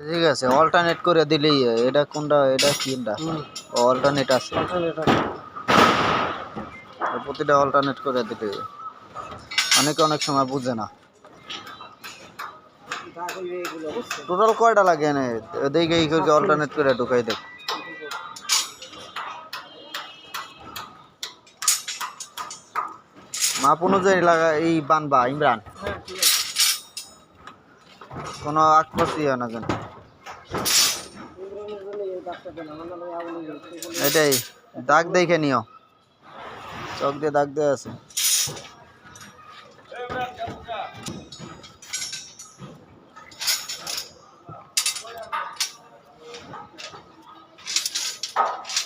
ঠিক আছে অল্টারনেট করে দিলেই এটা কোনটা এটা কোনটা অল্টারনেট আছে। প্রতিটা অল্টারনেট করে দিলে। অনেকে অনেক সময় বুঝে না। টোটাল কয়টা লাগে এনে? দেখে এই করে অল্টারনেট করে ঢুকাই দেখ মাপ অনুযায়ী লাগা এই বানবা, ইমরান। কোনো আকপাসি হয় না কেন दाग देखे नियो चौक दिए दाग दे Thank.